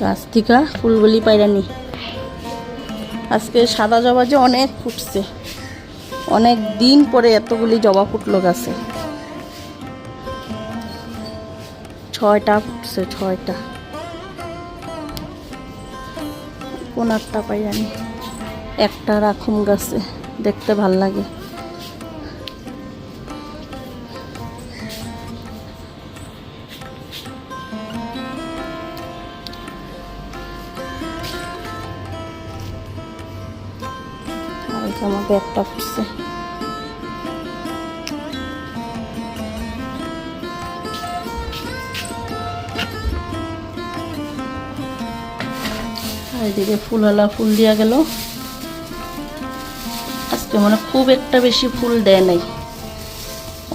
গাছ থেকে ফুলগুলি পাইরানি। আজকে সাদা জবা যে অনেক ফুটছে। অনেক দিন পরে এতগুলি জবা ফুটলো গাছে। ছয়টা ফুটছে, ছয়টা। কোন একটা পাইরানি। একটা রাখুম গাছে, দেখতে ভালো লাগে। ফুটছে আর এদিকে ফুলওয়ালা ফুল দিয়া গেল। আজকে মানে খুব একটা বেশি ফুল দেয় নাই।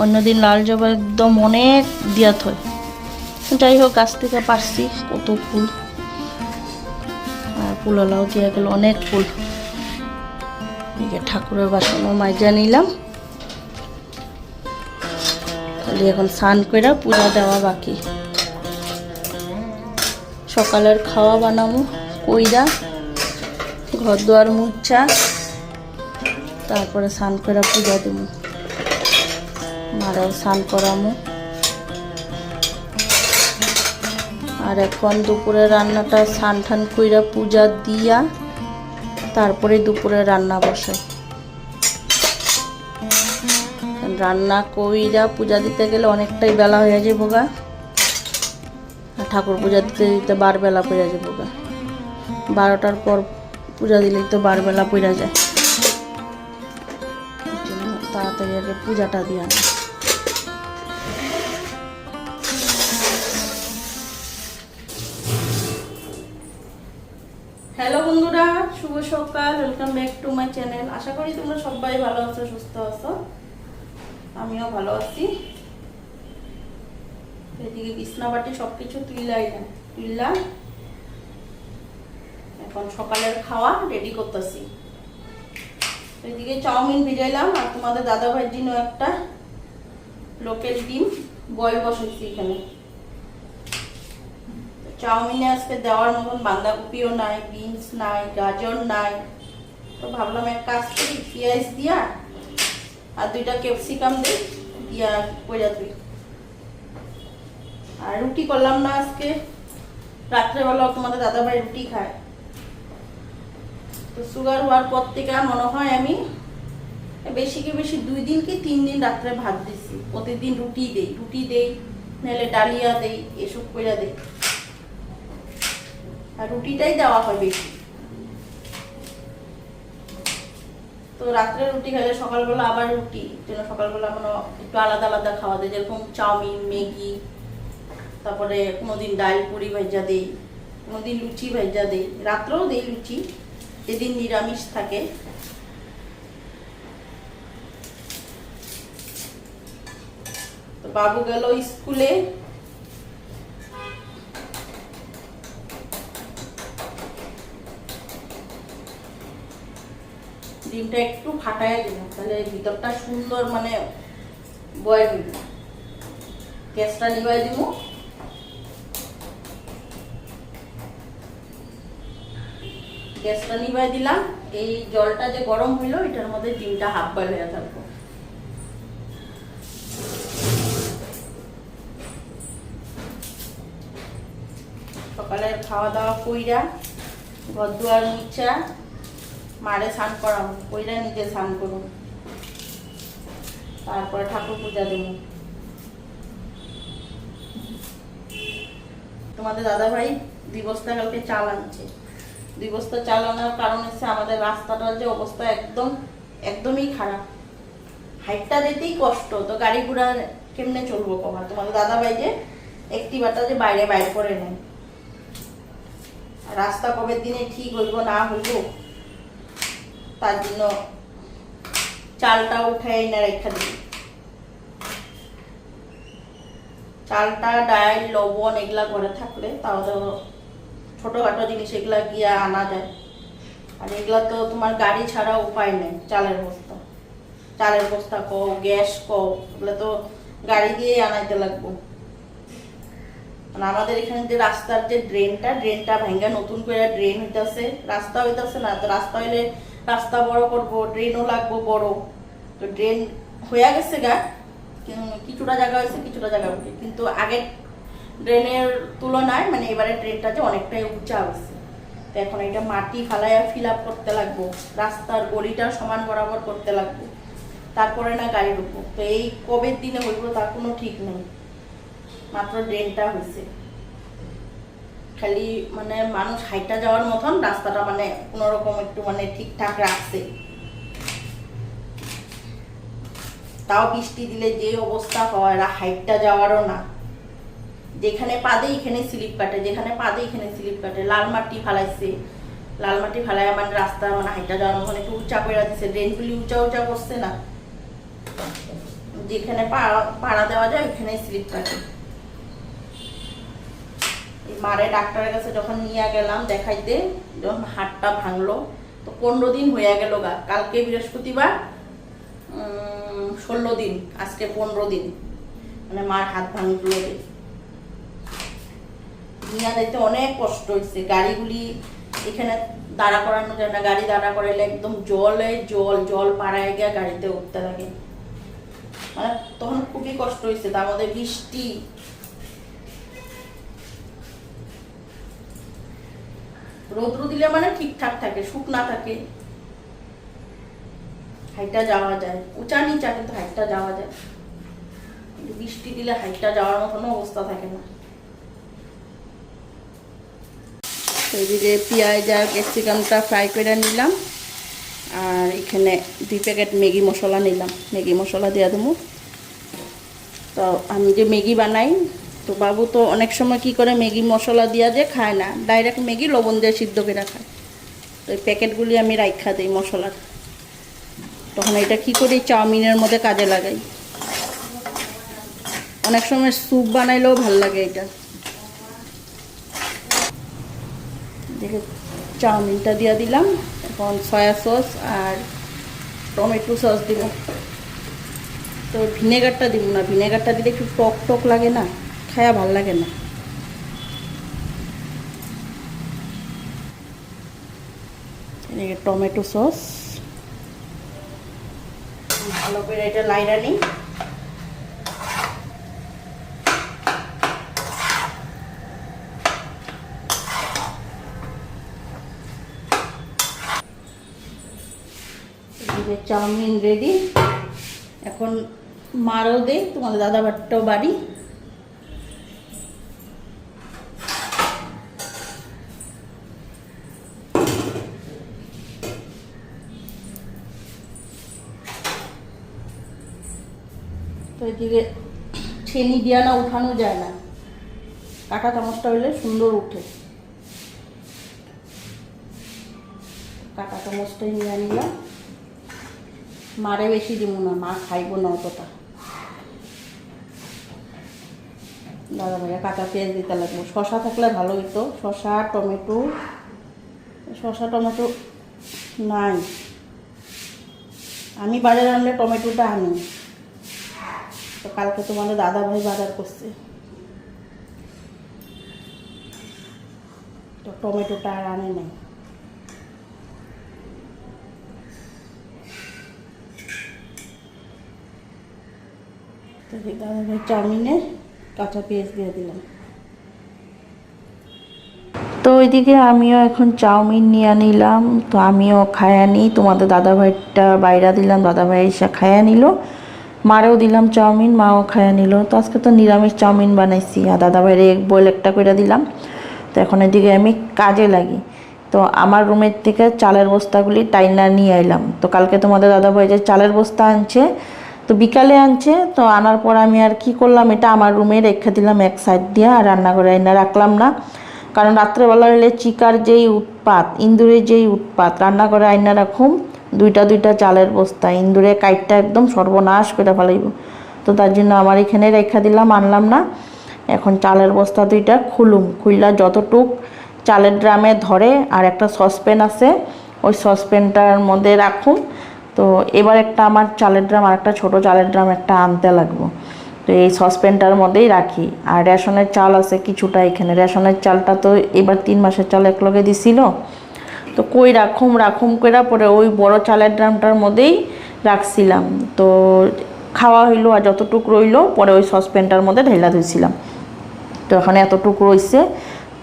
অন্যদিন লাল জবা একদম অনেক দিয়াত হয় যাই হোক, গাছ থেকে পারছি কত ফুল। আর ফুলওয়ালাও দিয়া গেল অনেক ফুল। এদিকে ঠাকুরের বাসনও মাইজা নিলাম। খালি এখন স্নান করে পূজা দেওয়া বাকি। সকালের খাওয়া বানাবো, কইরা ঘর দুয়ার মুচ্ছা, তারপরে স্নান করে পূজা দেবো। মারাও স্নান করামো। আর এখন দুপুরে রান্নাটা স্নান টান কইরা পূজা দিয়া, তারপরে দুপুরে রান্না বসাই। রান্না কইরা পূজা দিতে গেলে অনেকটাই বেলা হয়ে যায় বোগা ঠাকুর পূজা দিতে দিতে বারবেলা পড়ে যায় বোগা বারোটার পর পূজা দিলেই তো বারবেলা পড়ে যায়। তাড়াতাড়ি আগে পূজাটা দিয়ে হ্যালো বন্ধুরা, শুভ সকাল welcome back to my channel আশা করি তোমরা সবাই ভালো আছো, সুস্থ আছো। আমিও ভালো আছি। এদিকে বিছনা বাটি সবকিছু তুইলাই না তুইলা। এখন সকালের খাওয়া রেডি করতেছি। এদিকে চাউমিন ভিজাইলাম আর তোমাদের দাদা ভাইয়ের জন্য একটা লোকেল ডিম বয়েল বসাইছি এখানে। চাউমিনে আজকে দেওয়ার মতন বাঁধাকপিও নাই, বিনস নাই, গাজর নাই। তো ভাবলাম এক কাজ করি, পেঁয়াজ দিয়া আর দুইটা ক্যাপসিকাম দিই দিয়া কইরা তুই আর রুটি করলাম না আজকে। রাত্রেবেলা তোমাদের দাদা ভাই রুটি খায়। তো সুগার হওয়ার পর থেকে মনে হয় আমি বেশি কি বেশি দুই দিন কি তিন দিন রাত্রে ভাত দিছি। প্রতিদিন রুটি দেই রুটি দেই, নাহলে ডালিয়া দেই, এসব কইরা দেই। আর রুটিটাই দেওয়া হয় বেশি। তো রাত্রে রুটি খাইলে সকালবেলা আবার রুটি, যেন সকালবেলা মনে একটু আলাদা আলাদা খাওয়া দেয়, যেরকম চাউমিন, ম্যাগি, তারপরে কোনোদিন ডাল পুরি ভাজা দেই, কোনোদিন লুচি ভাজা দিই, রাত্রেও দেই লুচি, যেদিন নিরামিষ থাকে। তো বাবু গেল স্কুলে ডিমটা একটু ফাটায় দিলাম, তাহলে ভিতরটা সুন্দর মানে বয়েল হইল গ্যাসটা নিবাই দিব। গ্যাসটা নিবাই দিলাম। এই জলটা যে গরম হইল, এটার মধ্যে ডিমটা হাফ বয়েল হয়ে থাকব। সকালের খাওয়া দাওয়া কইরা, ঘর দুয়ার মুচ্ছা মারে স্নান করাম কইরা নিজে স্নান করুন। তারপরে ঠাকুর পূজা দেব। তোমাদের দাদা ভাই দুই কালকে চাল আনছে। দুই বস্তা চাল আনার কারণ হচ্ছে আমাদের রাস্তাটার যে অবস্থা একদম, একদমই খারাপ। হাইটটা যেতেই কষ্ট, তো গাড়ি ঘোড়া কেমনে চলবো কমা তোমাদের দাদা ভাই যে একটি বাটা যে বাইরে বাইর করে নেয়। রাস্তা কবে দিনে ঠিক হইব না হইব তার জন্য চালটা উঠাই না রেখা দিই চালটা ডাল লবণ এগুলা ঘরে থাকলে তাও তো ছোটোখাটো জিনিস এগুলা গিয়ে আনা যায়। আর এগুলা তো তোমার গাড়ি ছাড়া উপায় নেই, চালের বস্তা। চালের বস্তা গ্যাস কও, এগুলো তো গাড়ি দিয়েই আনাইতে লাগবো। মানে আমাদের এখানে যে রাস্তার যে ড্রেনটা ড্রেনটা ভেঙ্গা নতুন করে ড্রেন হইতাছে, রাস্তা হইতাছে না, তো রাস্তা হইলে রাস্তা বড় করব ড্রেনও লাগবো বড়। তো ড্রেন হয়ে গেছে গা কিছুটা জায়গা হয়েছে, কিছুটা জায়গা হয়েছে কিন্তু আগের ড্রেনের তুলনায় মানে এবারে ড্রেনটা যে অনেকটাই উঁচা হয়েছে। তো এখন এটা মাটি ফালাইয়া ফিল আপ করতে লাগবো, রাস্তার গলিটা সমান বরাবর করতে লাগবো। তারপরে না গাড়ি ঢুকবো। তো এই কবের দিনে হইব তার কোনো ঠিক নেই। মাত্র ড্রেনটা হয়েছে। খালি মানে মানুষ হাইটা যাওয়ার মতন রাস্তাটা মানে কোনোরকম একটু মানে ঠিকঠাক রাখছে। তাও বৃষ্টি দিলে যে অবস্থা হয় রা হাইটটা যাওয়ারও না। যেখানে পাদে এখানে স্লিপ কাটে, যেখানে পাদে এখানে স্লিপ কাটে। লাল মাটি ফালাইছে। লাল মাটি ফালাই মানে রাস্তা মানে হাইটা যাওয়ার মতন একটু উঁচা করে দিচ্ছে ড্রেনগুলি উঁচা উঁচা করছে না। যেখানে পাড়া দেওয়া যায় ওখানে স্লিপ কাটে। মারে ডাক্তারের কাছে যখন নিয়ে গেলাম দেখাইতে, যখন হাতটা ভাঙলো, তো পনেরো দিন হয়ে গেল গা। কালকে বৃহস্পতিবার ষোলো দিন, আজকে পনেরো দিন। মানে মার হাত ভাঙলো নিয়ে যাইতে অনেক কষ্ট হয়েছে গাড়িগুলি এখানে দাঁড়া করানো যায় না। গাড়ি দাঁড়া করাইলে একদম জলে জল জল পাড়ায় গিয়ে গাড়িতে উঠতে লাগে। মানে তখন খুবই কষ্ট হয়েছে তার মধ্যে বৃষ্টি রৌদ্র দিলে মানে ঠিকঠাক থাকে, শুকনা থাকে। হাইটটা যাওয়া যায়। উঁচা নিচা, কিন্তু হাইটটা যাওয়া যায়। বৃষ্টি দিলে হাইটটা যাওয়ার মতন অবস্থা থাকে না। এদিকে পেঁয়াজ আর ক্যাপসিকামটা ফ্রাই করে নিলাম। আর এখানে দুই প্যাকেট ম্যাগি মশলা নিলাম। ম্যাগি মশলা দেওয়া দেবো। তো আমি যে ম্যাগি বানাই তো বাবু তো অনেক সময় কি করে, ম্যাগি মশলা দিয়া যে খায় না ডাইরেক্ট ম্যাগি লবণ দিয়ে সিদ্ধ করে খায়। তো এই প্যাকেটগুলি আমি রাখা দিই মশলার। তখন এটা কি করি, চাউমিনের মধ্যে কাজে লাগাই। অনেক সময় স্যুপ বানাইলেও ভালো লাগে এটা। দেখে, চাউমিনটা দিয়ে দিলাম, এখন সয়া সস আর টমেটো সস দিব। তো ভিনেগারটা দিব না, ভিনেগারটা দিলে একটু টক টক লাগে না? খায়া ভালো লাগে না। এদিকে টমেটো সস। ভালো করে এটা লাইরা চাউমিন রেডি এখন মারও দে তোমাদের দাদা ভাতটাও বাড়ি। এদিকে ছেনি দিয়া না, উঠানো যায় না। কাটা চামচটা হলে সুন্দর উঠে। কাটা চামচটাই নিয়ে নিলাম মারে বেশি দিব না, মা খাইব না অতটা। দাদা ভাইয়া কাঁচা পেঁয়াজ দিতে লাগবো শশা থাকলে ভালো হতো শশা টমেটো শশা টমেটো নাই। আমি বাজারে আনলে টমেটোটা আনি। কালকে তোমাদের দাদা ভাই বাজার করছে। তো টমেটোটা আর আনে নাই। তো দাদা ভাই চাউমিনে কাঁচা পেঁয়াজ দিয়ে দিলাম। তো ওইদিকে আমিও এখন চাউমিন নিয়ে নিলাম, তো আমিও খায়া নিই। তোমাদের দাদা ভাইটা বাইরা দিলাম, দাদা ভাই এসে খায়া নিল। মারেও দিলাম চাউমিন, মাও খায়া নিল। তো আজকে তো নিরামিষ চাউমিন বানাইছি। আর দাদা ভাইয়ের এক বয়েল একটা করে দিলাম। তো এখন এদিকে আমি কাজে লাগি। তো আমার রুমের থেকে চালের বস্তাগুলি টাইনা নিয়ে এলাম তো কালকে তোমাদের দাদা ভাই যে চালের বস্তা আনছে, তো বিকালে আনছে। তো আনার পর আমি আর কি করলাম, এটা আমার রুমে রেখে দিলাম এক সাইড দিয়ে, আর রান্নাঘরে এনে রাখলাম না। কারণ রাত্রেবেলা হলে চিকার যেই উৎপাত ইন্দুরের যেই উৎপাত, রান্নাঘরে আইনা রাখুম। দুইটা দুইটা চালের বস্তা ইন্দুরে কাইটটা একদম সর্বনাশ করে ফেলাইব। তো তার জন্য আমার এখানে রেখা দিলাম, আনলাম না। এখন চালের বস্তা দুইটা খুলুম খুললা যতটুক চালের ড্রামে ধরে আর একটা সসপ্যান আছে, ওই সসপ্যানটার মধ্যে রাখুন তো এবার একটা আমার চালের ড্রাম আর একটা ছোটো চালের ড্রাম একটা আনতে লাগবো। তো এই সসপ্যানটার মধ্যেই রাখি। আর রেশনের চাল আছে কিছুটা এখানে। রেশনের চালটা তো এবার তিন মাসের চাল এক লগে দিছিল। তো কই রাখুম রাখুম কইরা পরে ওই বড় চালের ড্রামটার মধ্যেই রাখছিলাম। তো খাওয়া হইল আর যতটুক রইল পরে ওই সসপ্যানটার মধ্যে ঢেলা ধুইছিলাম। তো এখন এতটুক রইছে,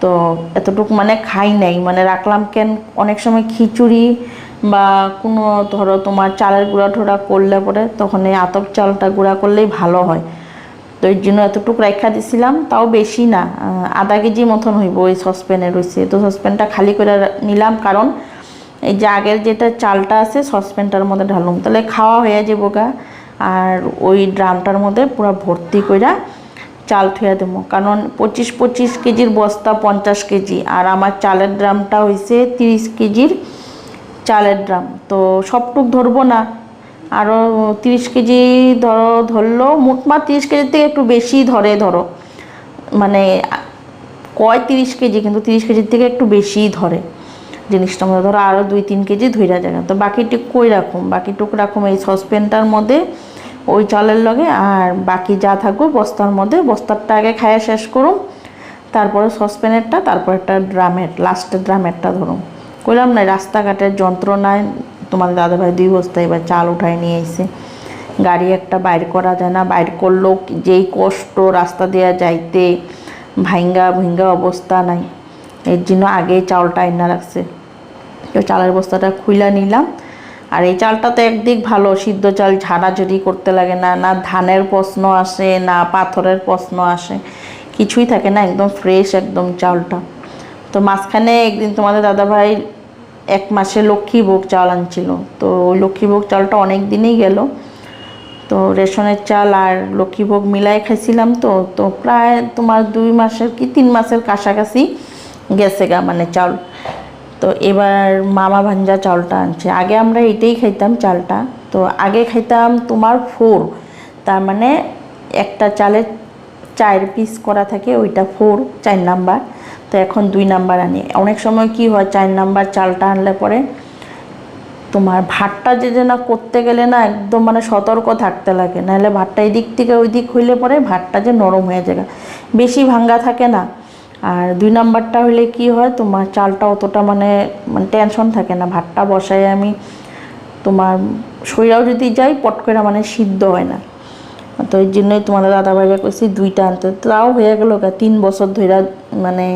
তো এতটুক মানে খাই নাই। মানে রাখলাম কেন? অনেক সময় খিচুড়ি বা কোনো ধরো তোমার চালের গুঁড়া ঠোড়া করলে পরে তখন এই আতপ চালটা গুঁড়া করলেই ভালো হয়। তো এর জন্য এতটুকু রেখা দিছিলাম, তাও বেশি না। আধা কেজি মতন হইব ওই সসপ্যানে রয়েছে তো সসপ্যানটা খালি করে নিলাম কারণ এই যে আগের যেটা চালটা আছে সসপ্যানটার মধ্যে ঢালুম। তাহলে খাওয়া হয়ে যাব গা। আর ওই ড্রামটার মধ্যে পুরো ভর্তি কইরা চাল থুয়া দেবো। কারণ পঁচিশ পঁচিশ কেজির বস্তা পঞ্চাশ কেজি। আর আমার চালের ড্রামটা হয়েছে তিরিশ কেজির চালের ড্রাম। তো সবটুক ধরবো না। আরও তিরিশ কেজি ধরো ধরলো মোটমাট তিরিশ কেজির থেকে একটু বেশি ধরে ধরো। মানে কয় তিরিশ কেজি, কিন্তু তিরিশ কেজির থেকে একটু বেশিই ধরে জিনিসটা। মধ্যে ধরো আরও দুই তিন কেজি ধইরা যায় তো বাকিটুক কই রাখুম? বাকিটুক রাখুম এই সসপ্যানটার মধ্যে, ওই চালের লগে, আর বাকি যা থাকব বস্তার মধ্যে। বস্তারটা আগে খাইয়া শেষ করুম, তারপরে সসপ্যানেরটা, তারপর একটা ড্রামের, লাস্টের ড্রামেরটা ধরুম। কইলাম না, রাস্তাঘাটের যন্ত্রণায় তোমাদের দাদাভাই দুই বস্তা এবার চাল উঠায় নিয়ে এসে গাড়ি একটা বাইর করা যায় না, বাইর করলেও যেই কষ্ট, রাস্তা দেওয়া যাইতে ভাঙ্গা ভিঙ্গা অবস্থা নাই। এর জন্য আগেই চালটা আইনা রাখছে তো চালের বস্তাটা খুইলা নিলাম। আর এই চালটা তো একদিক ভালো, সিদ্ধ চাল ঝাড়াঝাড়ি করতে লাগে না না ধানের প্রশ্ন আসে, না পাথরের প্রশ্ন আসে, কিছুই থাকে না, একদম ফ্রেশ একদম চালটা। তো মাঝখানে একদিন তোমাদের দাদাভাই এক মাসে লক্ষ্মীভোগ চাল আনছিল। তো ওই লক্ষ্মীভোগ চালটা অনেক দিনই গেল। তো রেশনের চাল আর লক্ষ্মীভোগ মিলাই খাইছিলাম তো তো প্রায় তোমার দুই মাসের কি তিন মাসের কাছাকাছি গেছে গা মানে চাল। তো এবার মামা ভাঞ্জা চালটা আনছে। আগে আমরা এটাই খাইতাম চালটা। তো আগে খাইতাম তোমার ফোর। তার মানে একটা চালের চার পিস করা থাকে, ওইটা ফোর চার নাম্বার তো এখন দুই নাম্বার আনি। অনেক সময় কি হয়, চার নাম্বার চালটা আনলে পরে তোমার ভাতটা যে না করতে গেলে না একদম মানে সতর্ক থাকতে লাগে। নাহলে ভাতটা এদিক থেকে ওই দিক হইলে পরে ভাতটা যে নরম হয়ে যায়। বেশি ভাঙ্গা থাকে না। আর দুই নাম্বারটা হলে কি হয়, তোমার চালটা অতটা মানে মানে টেনশন থাকে না। ভাতটা বসাই আমি তোমার শরীরাও যদি যাই, পট করে মানে সিদ্ধ হয় না। তো এই জন্যই তোমাদের দাদা ভাইয়া কইছি দুইটা আনতে। তাও হয়ে গেল তিন বছর ধরে মানে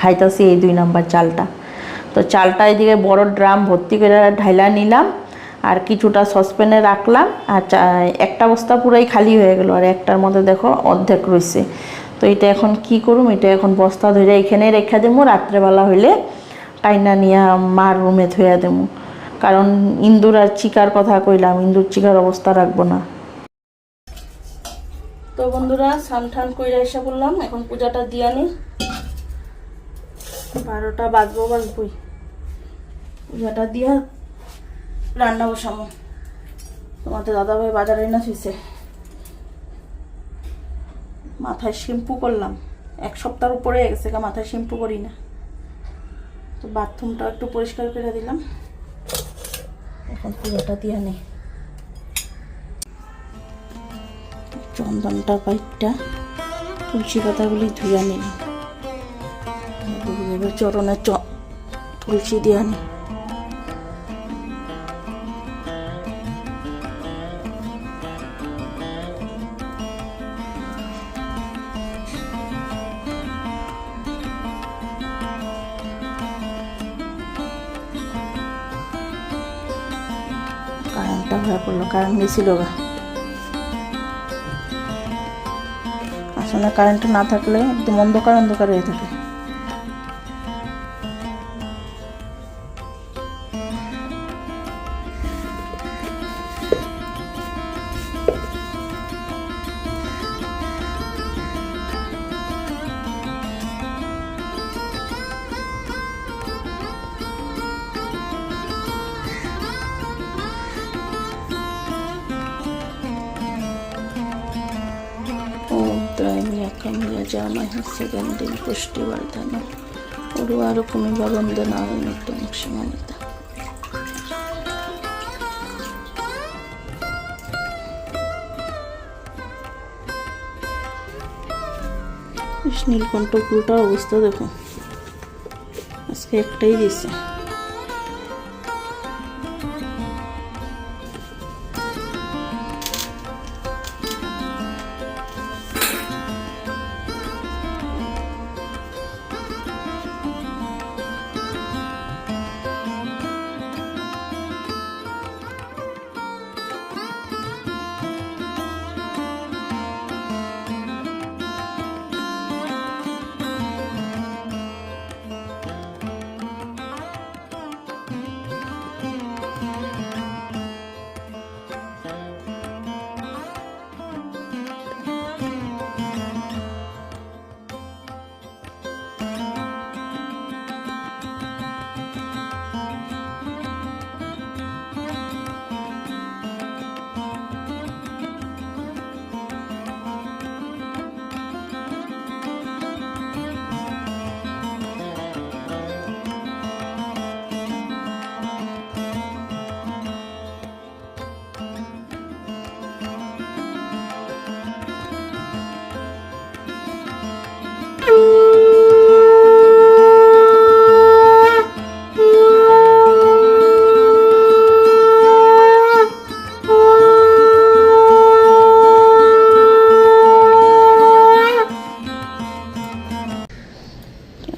খাইতেছি এই দুই নাম্বার চালটা। তো চালটা এদিকে বড় ড্রাম ভর্তি করে ঢাইলা নিলাম, আর কিছুটা সসপ্যানে রাখলাম, আর একটা বস্তা পুরাই খালি হয়ে গেল, আর একটার মধ্যে দেখো অর্ধেক রয়েছে তো এটা এখন কি করুম? এটা এখন বস্তা ধরে এখানে রেখে দেবো, রাত্রেবেলা হইলে টাইনা নিয়ে মার রুমে ধুয়ে দেবো। কারণ ইন্দুর আর চিকার কথা কইলাম, ইন্দুর চিকার অবস্থা রাখব না। তো বন্ধুরা সান ঠান কইরা এসে বললাম এখন পূজাটা দিয়ে নি। বারোটা বাজবো বাজবই। পূজাটা দিয়া রান্না বসামো তোমাদের দাদাভাই বাজারে না শুইছে? মাথায় শ্যাম্পু করলাম। এক সপ্তাহের উপরে গেছে মাথায় শ্যাম্পু করি না। তো বাথরুমটা একটু পরিষ্কার করে দিলাম। এখন পূজাটা দিয়া নেই। চন্দনটা কয়েকটা, তুলসী পাতাগুলি ধুয়ে নিলাম। এবার চরণে তুলসী দিয়ে কারেন্টটা হয়ে পড়ল, কারেন্ট গেছিল গা। আসলে কারেন্ট না থাকলে একদম অন্ধকার অন্ধকার হয়ে থাকে। ഒരുപാട് ಕುಣಿಬರುವಂದನಾಗಲಿಟ್ಟು ಯಕ್ಷಗಾನದ ಇಷ್ಟು ನಿಲ್ಕೊಂಡು ಕೂಟ ಹೋಗಿಸ್ತದಕ್ಕೆ ಅಷ್ಟೇ ಎಕ್ಟೈದಿಸ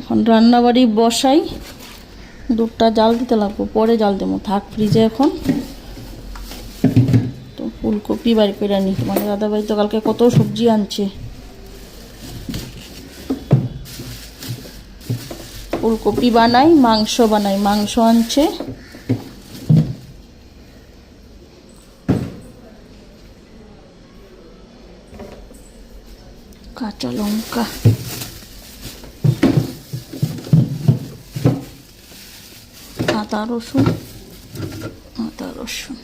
এখন রান্নাবাড়ি বসাই, দুধটা জাল দিতে লাগবো, পরে জাল দেবো। থাক ফ্রিজে এখন। তো ফুলকপি বাড়ি করে নি তোমার দাদাভাই তো কালকে কত সবজি আনছে। ফুলকপি বানাই, মাংস বানাই। মাংস আনছে। কাঁচা লঙ্কা। আদা রসুন আদা রসুন।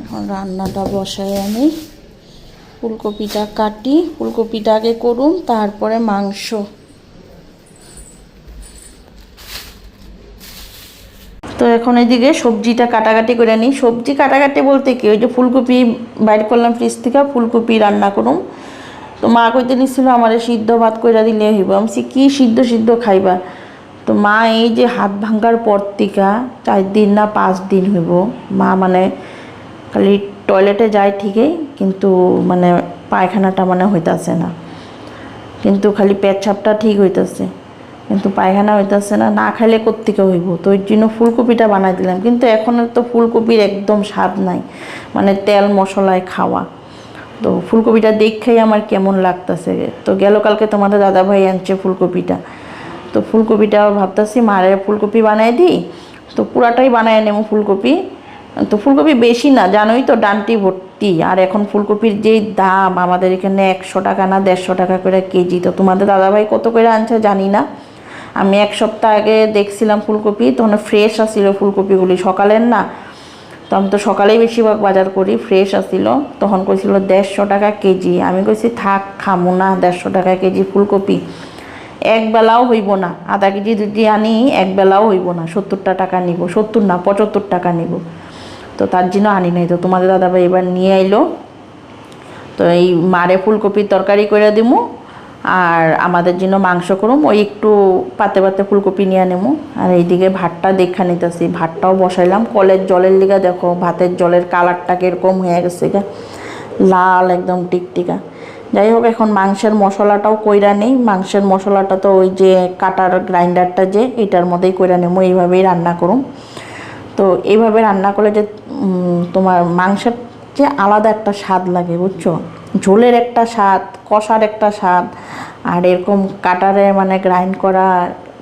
এখন রান্নাটা বসাই আমি। ফুলকপিটা কাটি, ফুলকপিটা আগে করুন, তারপরে মাংস। তো এখন এদিকে সবজিটা কাটাকাটি করে নিই। সবজি কাটাকাটি বলতে কি, ওই যে ফুলকপি বাইর করলাম ফ্রিজ থেকে, ফুলকপি রান্না করুম তো মা কইতে নিছিল আমার সিদ্ধ ভাত কইরা দিলে হইব। আমি কি সিদ্ধ সিদ্ধ খাইবা? তো মা এই যে হাত ভাঙ্গার পর থেকে চার দিন না পাঁচ দিন হইব, মা মানে খালি টয়লেটে যায় ঠিকই, কিন্তু মানে পায়খানাটা মানে হইতাছে না। কিন্তু খালি পেচ্ছাপটা ঠিক হইতাছে, কিন্তু পায়খানা হইতাছে না না খাইলে কোত্থেকে হইব? তো ওই জন্য ফুলকপিটা বানাই দিলাম, কিন্তু এখন তো ফুলকপির একদম স্বাদ নাই মানে তেল মশলায় খাওয়া। তো ফুলকপিটা দেখেই আমার কেমন লাগতেছে। তো গেল কালকে তোমাদের দাদাভাই আনছে ফুলকপিটা। তো ফুলকপিটা ভাবতেছি, মারে ফুলকপি বানাই দিই। তো পুরাটাই বানায় নেব ফুলকপি। তো ফুলকপি বেশি না, জানোই তো ডানটি ভর্তি। আর এখন ফুলকপির যেই দাম, আমাদের এখানে একশো টাকা না দেড়শো টাকা করে কেজি। তো তোমাদের দাদাভাই কত করে আনছে জানি না। আমি এক সপ্তাহ আগে দেখছিলাম ফুলকপি, তখন ফ্রেশ আসছিল ফুলকপিগুলি, সকালের না। তো আমি তো সকালেই বেশিরভাগ বাজার করি, ফ্রেশ আসছিল তখন কইছিল দেড়শো টাকা কেজি। আমি কইছি থাক, খামো না, দেড়শো টাকা কেজি ফুলকপি। এক বেলাও হইব না। আধা কেজি যদি আনি, এক বেলাও হইব না। সত্তরটা টাকা নিব। সত্তর না, পঁচাত্তর টাকা নিব। তো তার জন্য আনি নাই। তো তোমাদের দাদাভাই এবার নিয়ে আইলো। তো এই মারে ফুলকপির তরকারি করে দিমু। আর আমাদের জন্য মাংস করুম। ওই একটু পাতে পাতে ফুলকপি নিয়ে নেব আর এইদিকে ভাতটা দেখা নিতেছি। ভাতটাও বসাইলাম। কলের জলের লিগা দেখো। ভাতের জলের কালারটা কীরকম হয়ে গেছে গা। লাল একদম টিকটিকা। যাই হোক এখন মাংসের মশলাটাও কইরা নেই। মাংসের মশলাটা তো ওই যে কাটার গ্রাইন্ডারটা যে, এটার মধ্যেই কইরা নেব, এইভাবেই রান্না করুম। তো এইভাবে রান্না করলে যে তোমার মাংসের যে আলাদা একটা স্বাদ লাগে, বুঝছ? ঝোলের একটা স্বাদ, কষার একটা স্বাদ, আর এরকম কাটারে মানে গ্রাইন্ড করা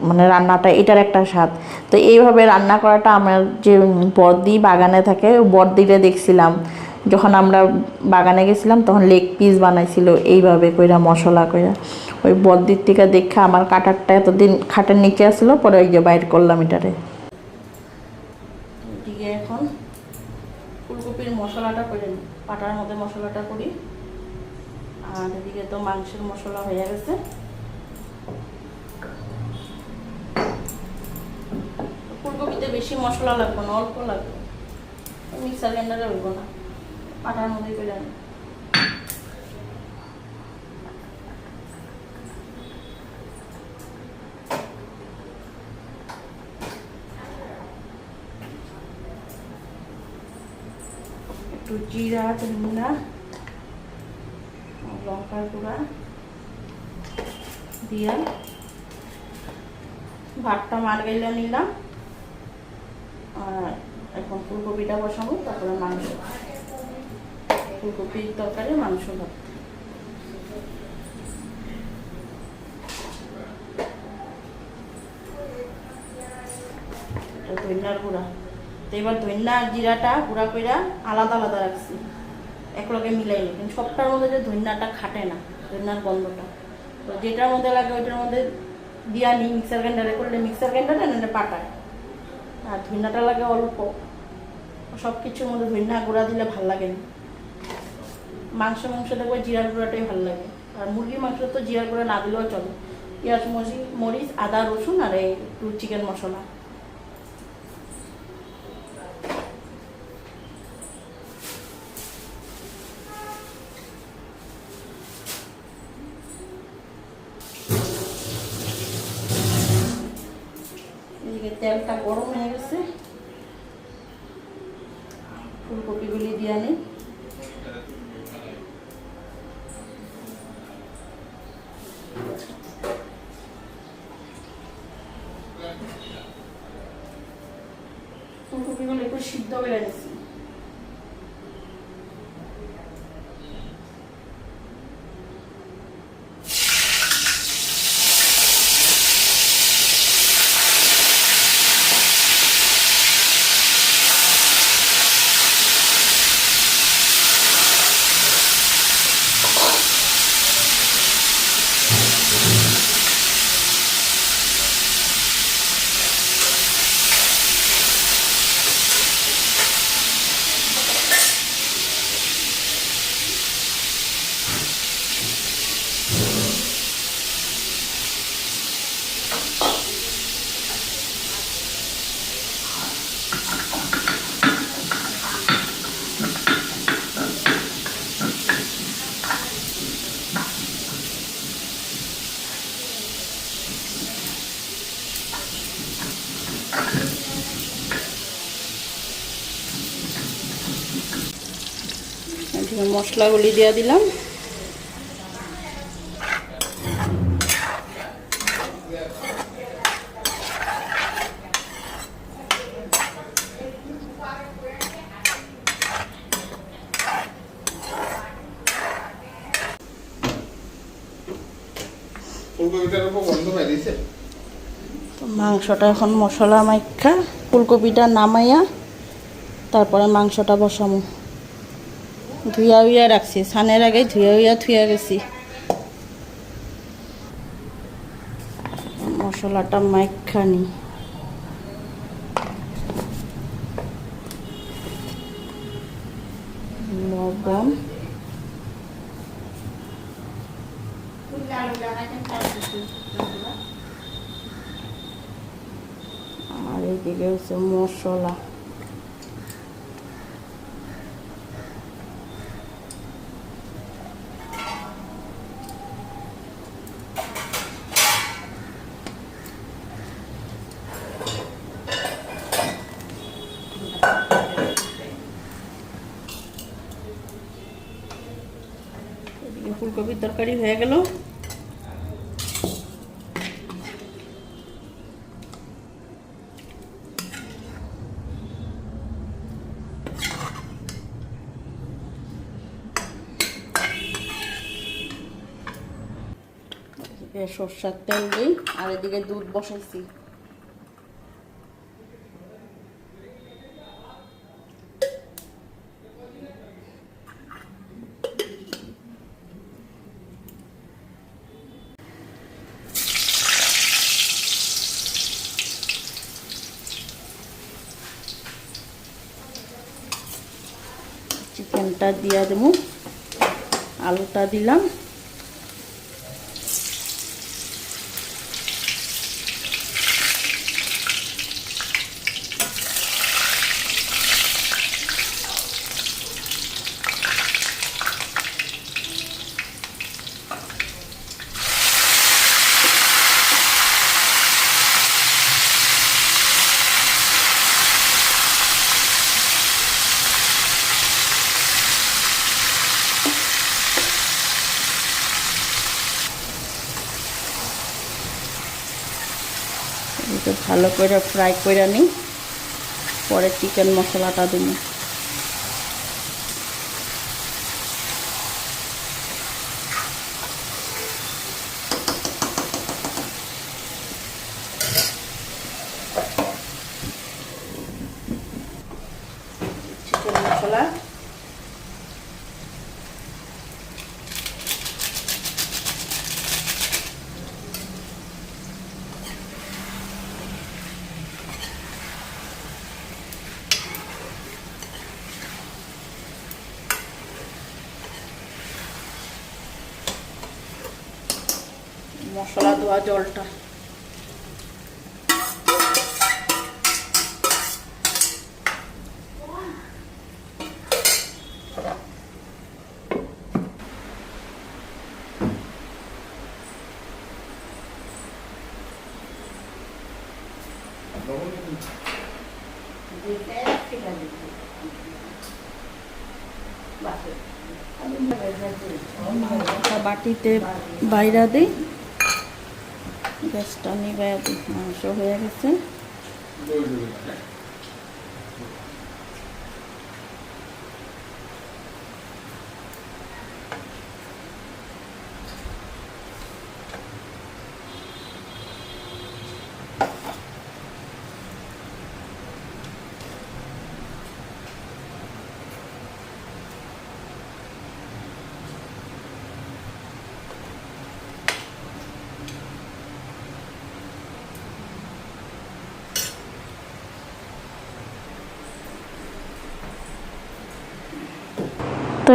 মানে রান্নাটা এটার একটা স্বাদ। তো এইভাবে রান্না করাটা আমার যে বর্দি বাগানে থাকে, বর্দিরে দেখছিলাম। যখন আমরা বাগানে গেছিলাম, তখন লেগ পিস বানাইছিল এইভাবে কইরা, মশলা কইরা। ওই বর্দির থেকে দেখে আমার কাটারটা এতদিন খাটের নিচে আসলো পরে ওই যে বাইর করলাম এটারে। এখন ফুলকপির মশলাটা করে পাটার মধ্যে মশলাটা করি। আর এদিকে তো মাংসের মশলা হয়ে গেছে। ফুলকপিতে বেশি মশলা লাগবে না, অল্প লাগবে। মিক্সার গ্রাইন্ডারে হইব না। পাটার মধ্যে চলে একটু জিরা, ধনিয়া, লঙ্কার গুঁড়া দিয়ে ভাতটা মার গেলে নিলাম। আর এখন ফুলকপিটা বসাবো, তারপরে মাংস ফুলকপির তরকারি মাংস ভাত। ধনিয়ার গুঁড়া। তো এবার ধনিয়া জিরাটা গুঁড়া কইরা আলাদা আলাদা রাখছি। একলগে মিলাই কিন্তু সবটার মধ্যে যে ধনিয়াটা খাটে না ধনিয়ার গন্ধটা। তো যেটার মধ্যে লাগে ওইটার মধ্যে দিয়া নিই মিক্সার গ্রাইন্ডারে করলে মিক্সার গ্রাইন্ডারে না পাটায়। আর ধনিয়াটা লাগে অল্প। সব কিছুর মধ্যে ধনিয়া গুঁড়া দিলে ভালো লাগে না। মাংস মাংস দেখব, জিরার গুঁড়াটাই ভালো লাগে। আর মুরগির মাংস তো জিরার গুঁড়া না দিলেও চলে। পেঁয়াজ, মরিচ আদা, রসুন আর এই চিকেন মশলা এদিকে তেলটা গরম হয়ে গেছে ফুলকপিগুলি দিয়ে আনি ফুলকপিগুলো একটু সিদ্ধ করে নিচ্ছি এদিকে মশলাগুলি দিয়ে দিলাম। তো মাংসটা এখন মশলা মাইখা। ফুলকপিটা নামাইয়া তারপরে মাংসটা বসামু। ধুইয়া উইয়া রাখছি। সানের আগে ধুইয়া উইয়া থুইয়া গেছি। মশলাটা মাইখা নি লবণ। আর এইদিকে হচ্ছে মশলা এদিকে ফুলকপির তরকারি হয়ে গেল। সর্ষার তেল দিই আর এদিকে দুধ বসাইছি। চিকেনটা দিয়া দেবো। আলুটা দিলাম। এটা ভালো করে ফ্রাই করে নিই। পরে চিকেন মশলাটা দিন চিকেন মশলা মশলা ধোয়া জলটা বাটিতে বাইরা দিই। গ্যাসটা নিবে মাংস হয়ে গেছে।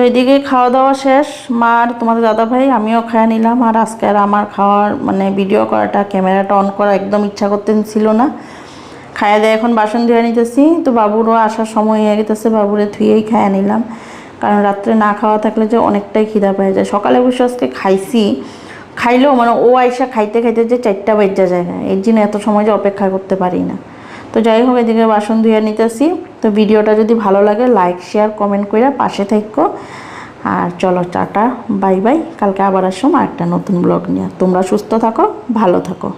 এদিকে খাওয়া দাওয়া শেষ। মা আর তোমাদের দাদা ভাই, আমিও খাওয়া নিলাম। আর আজকে আর আমার খাওয়ার মানে ভিডিও করাটা ক্যামেরাটা অন করা একদম ইচ্ছা করতে ছিল না। খাইয়া দিয়ে এখন বাসন ধুয়ে নিতেছি। তো বাবুরও আসার সময় হয়ে গেতেছে, বাবুরে ধুয়েই খাইয়া নিলাম। কারণ রাত্রে না খাওয়া থাকলে যে অনেকটাই খিদা পেয়ে যায়। সকালে অবশ্য আজকে খাইছি। খাইলেও মানে ও আইসা খাইতে খাইতে যে চারটা বেজা যায় না। এর জন্য এত সময় যে অপেক্ষা করতে পারি না। তো যাই হোক, এদিকে বাসন ধুয়ে নিতেছি। তো ভিডিওটা যদি ভালো লাগে লাইক শেয়ার কমেন্ট করে পাশে থাকো আর চলো, টাটা, বাই বাই। কালকে আবার আর একটা নতুন ব্লগ নিয়ে। তোমরা সুস্থ থাকো, ভালো থাকো।